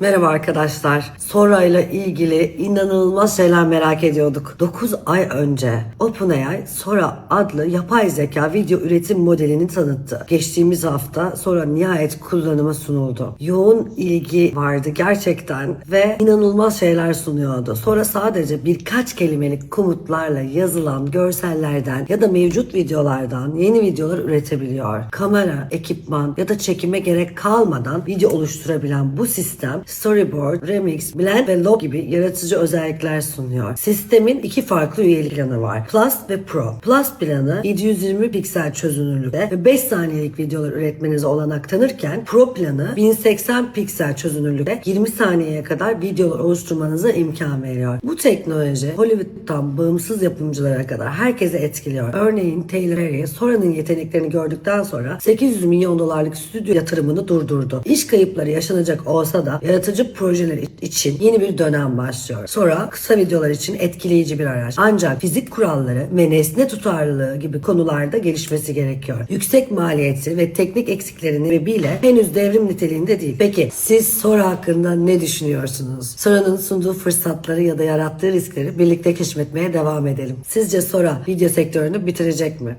Merhaba arkadaşlar. Sora ile ilgili inanılmaz şeyler merak ediyorduk. 9 ay önce OpenAI Sora adlı yapay zeka video üretim modelini tanıttı. Geçtiğimiz hafta Sora nihayet kullanıma sunuldu. Yoğun ilgi vardı gerçekten ve inanılmaz şeyler sunuyordu. Sonra sadece birkaç kelimelik komutlarla yazılan görsellerden ya da mevcut videolardan yeni videolar üretebiliyor. Kamera, ekipman ya da çekime gerek kalmadan video oluşturabilen bu sistem storyboard, remix, blend ve log gibi yaratıcı özellikler sunuyor. Sistemin iki farklı üyelik planı var. Plus ve Pro. Plus planı 720 piksel çözünürlükte ve 5 saniyelik videolar üretmenize olanak tanırken Pro planı 1080 piksel çözünürlükte 20 saniyeye kadar videolar oluşturmanıza imkan veriyor. Bu teknoloji Hollywood'dan bağımsız yapımcılara kadar herkese etkiliyor. Örneğin Taylor Harry Sora'nın yeteneklerini gördükten sonra 800 milyon dolarlık stüdyo yatırımını durdurdu. İş kayıpları yaşanacak olsa da yaratıcı projeler için yeni bir dönem başlıyor. Sonra kısa videolar için etkileyici bir araç. Ancak fizik kuralları ve nesne tutarlılığı gibi konularda gelişmesi gerekiyor. Yüksek maliyeti ve teknik eksikleri nedeniyle henüz devrim niteliğinde değil. Peki siz Sora hakkında ne düşünüyorsunuz? Sora'nın sunduğu fırsatları ya da yarattığı riskleri birlikte keşfetmeye devam edelim. Sizce Sora video sektörünü bitirecek mi?